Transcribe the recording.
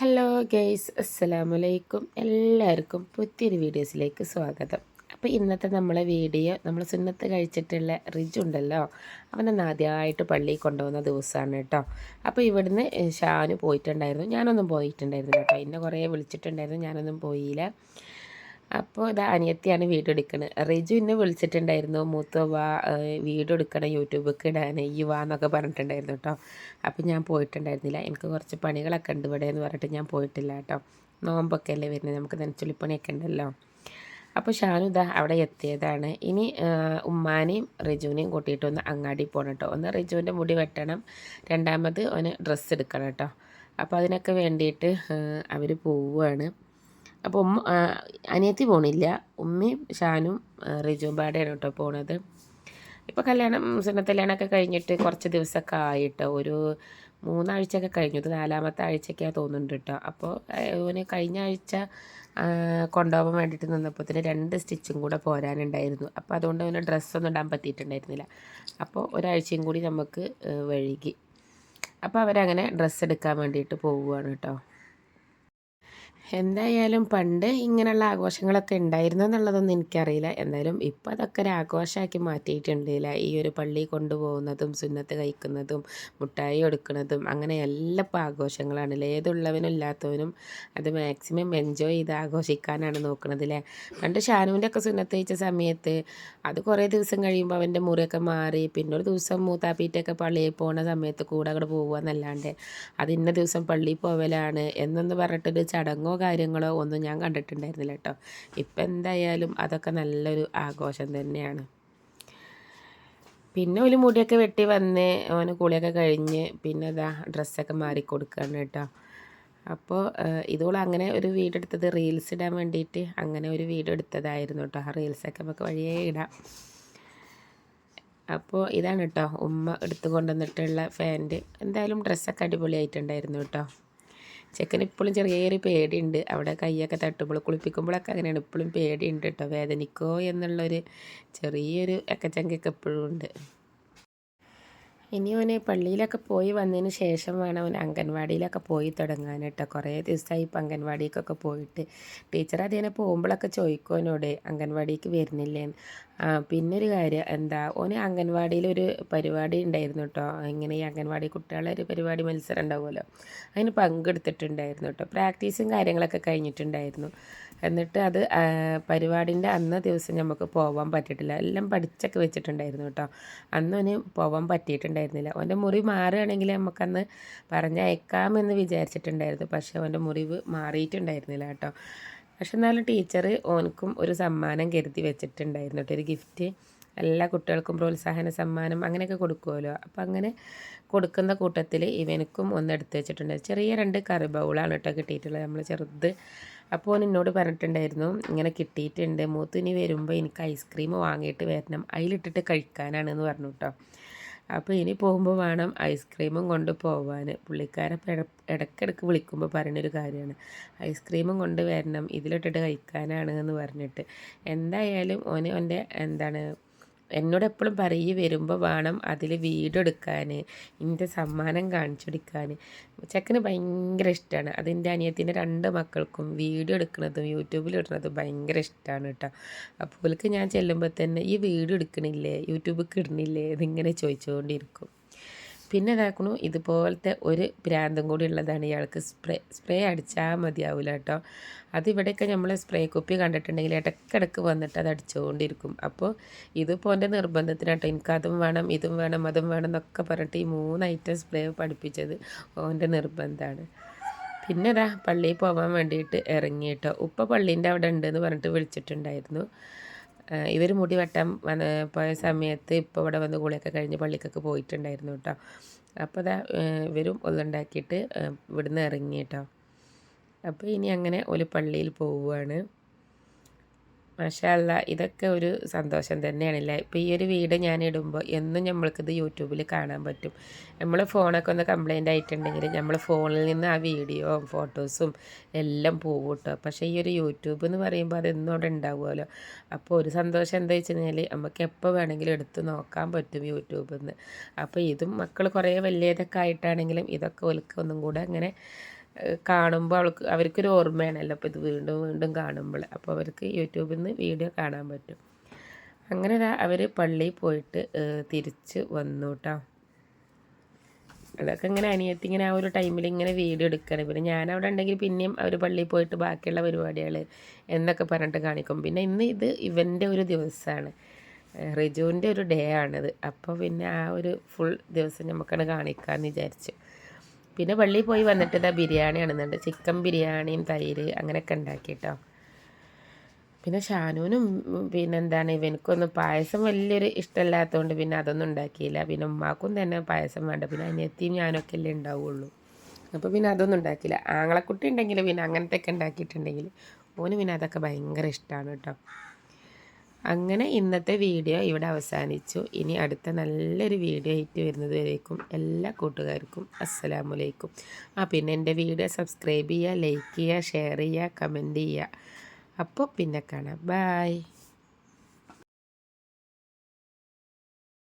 Hello guys അസ്സലാമു അലൈക്കും എല്ലാവർക്കും പുതിയൊരു വീഡിയോസിലേക്ക് സ്വാഗതം. അപ്പോൾ ഇന്നത്തെ നമ്മളെ വീഡിയോ നമ്മൾ സുന്നത്ത് കഴിച്ചിട്ടുള്ള റിജ് ഉണ്ടല്ലോ. അവനെ ആദ്യമായിട്ട് പള്ളിയിൽ കൊണ്ടുപോകുന്ന ദിവസമാണ് കേട്ടോ. അപ്പോൾ ഇവിടുന്ന് ഷാനു പോയിട്ടുണ്ടായിരുന്നു. ഞാനൊന്നും പോയിട്ടുണ്ടായിരുന്നു കേട്ടോ. എന്നെ കുറേ വിളിച്ചിട്ടുണ്ടായിരുന്നു. ഞാനൊന്നും പോയില്ല. അപ്പോൾ ഇതാ അനിയത്തിയാണ് വീഡിയോ എടുക്കുന്നത് റിജു എന്നെ വിളിച്ചിട്ടുണ്ടായിരുന്നു മൂത്ത വാ വീഡിയോ എടുക്കണം യൂട്യൂബിലേക്ക് ഇടാൻ ഈ വാ എന്നൊക്കെ പറഞ്ഞിട്ടുണ്ടായിരുന്നു കേട്ടോ അപ്പോൾ ഞാൻ പോയിട്ടുണ്ടായിരുന്നില്ല. എനിക്ക് കുറച്ച് പണികളൊക്കെ ഉണ്ട് ഇവിടെ എന്ന് പറഞ്ഞിട്ട് ഞാൻ പോയിട്ടില്ല കേട്ടോ നോമ്പൊക്കെ അല്ലേ വരുന്നത് നമുക്ക് നനച്ചുള്ളിപ്പണിയൊക്കെ ഉണ്ടല്ലോ. അപ്പോൾ ഷാനു ഇതാ അവിടെ എത്തിയതാണ്. ഇനി ഉമ്മാനെയും റിജുവിനെയും കൂട്ടിയിട്ട് ഒന്ന് അങ്ങാടി പോകണം കേട്ടോ ഒന്ന് റിജുവിന്റെ മുടി വെട്ടണം. രണ്ടാമത് അവന് ഡ്രസ്സ് എടുക്കണം കേട്ടോ അപ്പോൾ അതിനൊക്കെ വേണ്ടിയിട്ട് അവർ പോവുകയാണ് അപ്പോൾ ഉമ്മ അനിയത്തി പോണില്ല. ഉമ്മയും ഷാനും റിജുവും പാടെയാണ് കേട്ടോ പോണത്. ഇപ്പോൾ കല്യാണം സുന്നത്തല്യാണമൊക്കെ കഴിഞ്ഞിട്ട് കുറച്ച് ദിവസമൊക്കെ ആയിട്ട്. ഒരു മൂന്നാഴ്ചയൊക്കെ കഴിഞ്ഞു. ഇത് നാലാമത്തെ ആഴ്ചയൊക്കെയാണ് തോന്നുന്നുണ്ട് കേട്ടോ. അപ്പോൾ ഓന് കഴിഞ്ഞ ആഴ്ച കൊണ്ടുപോകാൻ വേണ്ടിയിട്ട് നിന്നപ്പോഴത്തേന് രണ്ട് സ്റ്റിച്ചും കൂടെ പോരാനുണ്ടായിരുന്നു. അപ്പോൾ അതുകൊണ്ട് അവന് ഡ്രസ്സൊന്നും ഇടാൻ പറ്റിയിട്ടുണ്ടായിരുന്നില്ല. അപ്പോൾ ഒരാഴ്ചയും കൂടി നമുക്ക് വഴുകി അപ്പോൾ അവരങ്ങനെ ഡ്രസ്സ് എടുക്കാൻ വേണ്ടിയിട്ട് പോവുകയാണ് കേട്ടോ. എന്തായാലും പണ്ട് ഇങ്ങനെയുള്ള ആഘോഷങ്ങളൊക്കെ ഉണ്ടായിരുന്നു എന്നുള്ളതൊന്നും എനിക്കറിയില്ല. എന്തായാലും ഇപ്പം അതൊക്കെ ഒരു ആഘോഷമാക്കി മാറ്റിയിട്ടുണ്ടില്ല ഈ ഒരു പള്ളി കൊണ്ടുപോകുന്നതും സുന്നത്ത് കഴിക്കുന്നതും മുട്ടായി എടുക്കുന്നതും അങ്ങനെ എല്ലാ ഇപ്പോൾ ആഘോഷങ്ങളാണല്ലേ ഏതുള്ളവനും ഇല്ലാത്തവനും അത് മാക്സിമം എൻജോയ് ചെയ്ത് ആഘോഷിക്കാനാണ് നോക്കുന്നത് അല്ലേ? പണ്ട് ഷാനുവിന്റെ ഒക്കെ സുന്നത്ത് കഴിച്ച സമയത്ത് അത് കുറേ ദിവസം കഴിയുമ്പോൾ അവന്റെ മുറിയൊക്കെ മാറി പിന്നെ ഒരു ദിവസം മൂത്താപ്പീറ്റൊക്കെ പള്ളിയിൽ പോകുന്ന സമയത്ത് കൂടെ അങ്ങോട്ട് പോകുക എന്നല്ലാണ്ട് അത് ഇന്ന ദിവസം പള്ളിയിൽ പോവലാണ് എന്നൊന്ന് പറഞ്ഞിട്ടൊരു ചടങ്ങോ കാര്യങ്ങളോ ഒന്നും ഞാൻ കണ്ടിട്ടുണ്ടായിരുന്നില്ല കേട്ടോ. ഇപ്പം എന്തായാലും അതൊക്കെ നല്ലൊരു ആഘോഷം തന്നെയാണ്. പിന്നെ ഒരു മുടിയൊക്കെ വെട്ടി വന്ന് ഓന് കുളിയൊക്കെ കഴിഞ്ഞ് പിന്നെ അതാ ഡ്രസ്സൊക്കെ മാറി കൊടുക്കുകയാണ് കേട്ടോ. അപ്പോൾ ഇതുപോലെ അങ്ങനെ ഒരു വീഡിയോ എടുത്തത് റീൽസ് ഇടാൻ വേണ്ടിയിട്ട് അങ്ങനെ ഒരു വീഡിയോ എടുത്തതായിരുന്നു കേട്ടോ. ആ റീൽസൊക്കെ നമുക്ക് വഴിയേ ഇടാം. അപ്പോൾ ഇതാണ് കേട്ടോ. ഉമ്മ എടുത്തു കൊണ്ടുവന്നിട്ടുള്ള ഫാന്റ് എന്തായാലും ഡ്രസ്സൊക്കെ അടിപൊളിയായിട്ടുണ്ടായിരുന്നു കേട്ടോ. ചെക്കന് ഇപ്പോഴും ചെറിയൊരു പേടിയുണ്ട്. അവിടെ കൈയൊക്കെ തട്ടുമ്പോൾ കുളിപ്പിക്കുമ്പോഴൊക്കെ അങ്ങനെയാണ്. ഇപ്പോഴും പേടിയുണ്ട് കേട്ടോ. വേദനിക്കോ എന്നുള്ളൊരു ചെറിയൊരു എക്കച്ചങ്കൊക്കെ എപ്പോഴും ഉണ്ട്. ഇനി അവനെ പള്ളിയിലൊക്കെ പോയി വന്നതിന് ശേഷം വേണം അവൻ അംഗൻവാടിയിലൊക്കെ പോയി തുടങ്ങാൻ കേട്ടോ. കുറേ ദിവസമായി ഇപ്പം അംഗൻവാടിക്കൊക്കെ പോയിട്ട്. ടീച്ചർ അതിനെ പോകുമ്പോഴൊക്കെ ചോദിക്കും അംഗൻവാടിക്ക് വരുന്നില്ലേന്ന്? പിന്നെ ഒരു കാര്യം എന്താ ഓന് അംഗൻവാടിയിൽ ഒരു പരിപാടി ഉണ്ടായിരുന്നു കേട്ടോ ഇങ്ങനെ ഈ അംഗൻവാടി കുട്ടികളെ ഒരു പരിപാടി മത്സരം ഉണ്ടാവുമല്ലോ. അതിന് പങ്കെടുത്തിട്ടുണ്ടായിരുന്നു കേട്ടോ പ്രാക്ടീസും കാര്യങ്ങളൊക്കെ കഴിഞ്ഞിട്ടുണ്ടായിരുന്നു. എന്നിട്ട് അത് പരിപാടിന്റെ അന്ന ദിവസം നമുക്ക് പോകാൻ പറ്റിയിട്ടില്ല. എല്ലാം പഠിച്ചൊക്കെ വെച്ചിട്ടുണ്ടായിരുന്നു കേട്ടോ അന്നൊന്ന് പോകാൻ പറ്റിയിട്ടുണ്ടായിരുന്നില്ല. അവന്റെ മുറി മാറുകയാണെങ്കിൽ നമുക്കന്ന് പറഞ്ഞയക്കാമെന്ന് വിചാരിച്ചിട്ടുണ്ടായിരുന്നു. പക്ഷേ അവന്റെ മുറിവ് മാറിയിട്ടുണ്ടായിരുന്നില്ല കേട്ടോ പക്ഷെ എന്നാലും ടീച്ചർ ഓനക്കും ഒരു സമ്മാനം കരുതി വെച്ചിട്ടുണ്ടായിരുന്നു കേട്ടോ ഒരു ഗിഫ്റ്റ്. എല്ലാ കുട്ടികൾക്കും പ്രോത്സാഹന സമ്മാനം അങ്ങനെയൊക്കെ കൊടുക്കുമല്ലോ അപ്പോൾ അങ്ങനെ കൊടുക്കുന്ന കൂട്ടത്തിൽ ഇവനക്കും ഒന്ന് എടുത്ത് വെച്ചിട്ടുണ്ട്. ചെറിയ രണ്ട് കറി ബൗളാണ് കേട്ടോ കിട്ടിയിട്ടുള്ളത് നമ്മൾ ചെറുത്. അപ്പോൾ ഓൻ എന്നോട് പറഞ്ഞിട്ടുണ്ടായിരുന്നു ഇങ്ങനെ കിട്ടിയിട്ടുണ്ട്. മൂത്തിനി വരുമ്പോൾ എനിക്ക് ഐസ്ക്രീം വാങ്ങിയിട്ട് വരണം. അതിലിട്ടിട്ട് കഴിക്കാനാണെന്ന് പറഞ്ഞു കേട്ടോ. അപ്പോൾ ഇനി പോകുമ്പോൾ വേണം ഐസ്ക്രീമും കൊണ്ട് പോവാൻ പുള്ളിക്കാരെ ഇടയ്ക്കിടയ്ക്ക് വിളിക്കുമ്പോൾ പറയുന്നൊരു കാര്യമാണ്. ഐസ്ക്രീമും കൊണ്ട് വരണം ഇതിലിട്ടിട്ട് കഴിക്കാനാണ് എന്ന് പറഞ്ഞിട്ട്. എന്തായാലും ഓന് ഓന്റെ എന്താണ് എന്നോട് എപ്പോഴും പറയി വരുമ്പോൾ വേണം അതിൽ വീഡിയോ എടുക്കാൻ എന്റെ സമ്മാനം കാണിച്ചെടുക്കാൻ ചെക്കന് ഭയങ്കര ഇഷ്ടമാണ് അതിന്റെ അനിയത്തിന്റെ രണ്ട് മക്കൾക്കും വീഡിയോ എടുക്കുന്നതും യൂട്യൂബിൽ ഇടുന്നതും ഭയങ്കര ഇഷ്ടമാണ് കേട്ടോ. അപ്പോൾ ഞാൻ ചെല്ലുമ്പോൾ തന്നെ ഈ വീഡിയോ എടുക്കണില്ലേ? യൂട്യൂബിൽ ഇടുന്നില്ലേ? ഇതിങ്ങനെ ചോദിച്ചുകൊണ്ടിരിക്കും പിന്നെ ഇതാക്കണു ഇതുപോലത്തെ ഒരു ഭ്രാന്തം കൂടി ഉള്ളതാണ് ഇയാൾക്ക്. സ്പ്രേ സ്പ്രേ അടിച്ചാൽ മതിയാവില്ല കേട്ടോ. അതിവിടെയൊക്കെ നമ്മൾ സ്പ്രേ കുപ്പി കണ്ടിട്ടുണ്ടെങ്കിൽ ഇടയ്ക്കിടയ്ക്ക് വന്നിട്ട് അത് അടിച്ചുകൊണ്ടിരിക്കും അപ്പോൾ ഇതിപ്പോൾ എന്റെ നിർബന്ധത്തിനാട്ടോ എനിക്ക് വേണം ഇതും വേണം അതും വേണം എന്നൊക്കെ പറഞ്ഞിട്ട് ഈ മൂന്ന് ഐറ്റം സ്പ്രേ പഠിപ്പിച്ചത് ഓന്റെ നിർബന്ധമാണ് പിന്നെ ഇതാ പള്ളിയിൽ പോകാൻ വേണ്ടിയിട്ട് ഇറങ്ങിയിട്ടോ ഉപ്പ പള്ളീന്റെ അവിടെ ഉണ്ടെന്ന് പറഞ്ഞിട്ട് വിളിച്ചിട്ടുണ്ടായിരുന്നു. ഇവർ മുടി വെട്ടാൻ വന്ന് പോയ സമയത്ത് ഇപ്പോൾ ഇവിടെ വന്ന് കുളിയൊക്കെ കഴിഞ്ഞ് പള്ളിക്കൊക്കെ പോയിട്ടുണ്ടായിരുന്നു കേട്ടോ അപ്പോൾ അതാ ഇവരും ഒന്നുണ്ടാക്കിയിട്ട് ഇവിടുന്ന് ഇറങ്ങി കേട്ടോ അപ്പോൾ ഇനി അങ്ങനെ ഒരു പള്ളിയിൽ പോവുകയാണ് മാഷല്ല ഇതൊക്കെ ഒരു സന്തോഷം തന്നെയാണല്ലേ? ഇപ്പോൾ ഈ ഒരു വീട് ഞാൻ ഇടുമ്പോൾ എന്നും നമ്മൾക്കിത് യൂട്യൂബിൽ കാണാൻ പറ്റും. നമ്മൾ ഫോണൊക്കെ ഒന്ന് കംപ്ലൈന്റ് ആയിട്ടുണ്ടെങ്കിൽ നമ്മൾ ഫോണിൽ നിന്ന് ആ വീഡിയോ ഫോട്ടോസും എല്ലാം പോകും കേട്ടോ. പക്ഷേ ഈ ഒരു യൂട്യൂബ് എന്ന് പറയുമ്പോൾ അതെന്നും അവിടെ ഉണ്ടാവുമല്ലോ. അപ്പോൾ ഒരു സന്തോഷം എന്താ വെച്ച് കഴിഞ്ഞാൽ നമുക്ക് എപ്പോൾ വേണമെങ്കിലും എടുത്ത് നോക്കാൻ പറ്റും യൂട്യൂബിൽ നിന്ന് അപ്പോൾ ഇതും മക്കൾ കുറേ വലിയതൊക്കെ ആയിട്ടാണെങ്കിലും ഇതൊക്കെ ഒലുക്കൊന്നും കൂടെ അങ്ങനെ കാണുമ്പോൾ അവൾക്ക് അവർക്കൊരു ഓർമ്മയാണല്ലോ. അപ്പോൾ ഇത് വീണ്ടും വീണ്ടും കാണുമ്പോൾ അപ്പോൾ അവർക്ക് യൂട്യൂബിൽ നിന്ന് വീഡിയോ കാണാൻ പറ്റും. അങ്ങനെ അവർ പള്ളിയിൽ പോയിട്ട് തിരിച്ച് വന്നു കേട്ടോ അതൊക്കെ ഇങ്ങനെ അനിയത്തി ഇങ്ങനെ ആ ഒരു ടൈമിൽ ഇങ്ങനെ വീഡിയോ എടുക്കണം. പിന്നെ ഞാൻ അവിടെ ഉണ്ടെങ്കിൽ പിന്നെയും അവർ പള്ളിയിൽ പോയിട്ട് ബാക്കിയുള്ള പരിപാടികൾ എന്നൊക്കെ പറഞ്ഞിട്ട് കാണിക്കും. പിന്നെ ഇന്ന് ഇത് ഇവന്റെ ഒരു ദിവസമാണ് റിജുവിന്റെ ഒരു ഡേ ആണിത്. അപ്പോൾ പിന്നെ ആ ഒരു ഫുൾ ദിവസം നമുക്കത് കാണിക്കാമെന്ന് വിചാരിച്ചു. പിന്നെ പള്ളിയിൽ പോയി വന്നിട്ട് ഇതാ ബിരിയാണി ആണെന്നുണ്ട് ചിക്കൻ ബിരിയാണിയും തൈര് അങ്ങനെയൊക്കെ ഉണ്ടാക്കിട്ടോ. പിന്നെ ഷാനൂനും പിന്നെ എന്താണ് ഇവനക്കൊന്നും പായസം വലിയൊരു ഇഷ്ടമല്ലാത്തതുകൊണ്ട് പിന്നെ അതൊന്നും ഉണ്ടാക്കിയില്ല. പിന്നെ ഉമ്മാക്കും തന്നെ പായസം വേണ്ട. പിന്നെ അനിയത്തിയും ഞാനൊക്കെ അല്ലേ ഉണ്ടാവുള്ളൂ. അപ്പോൾ പിന്നെ അതൊന്നും ഉണ്ടാക്കിയില്ല. ആങ്ങളക്കുട്ടി ഉണ്ടെങ്കിൽ പിന്നെ അങ്ങനത്തെ ഒക്കെ ഉണ്ടാക്കിയിട്ടുണ്ടെങ്കിൽ ഓന് പിന്നെ അതൊക്കെ ഭയങ്കര ഇഷ്ടമാണ് കേട്ടോ. അങ്ങനെ ഇന്നത്തെ വീഡിയോ ഇവിടെ അവസാനിച്ചു. ഇനി അടുത്ത നല്ലൊരു വീഡിയോ ആയിട്ട് വരുന്നത് വരേക്കും എല്ലാ കൂട്ടുകാർക്കും അസ്സലാമലൈക്കും. ആ പിന്നെ എന്റെ വീഡിയോ സബ്സ്ക്രൈബ് ചെയ്യുക ലൈക്ക് ചെയ്യുക ഷെയർ ചെയ്യുക കമന്റ് ചെയ്യുക. അപ്പോൾ പിന്നെ കാണാം. ബായ്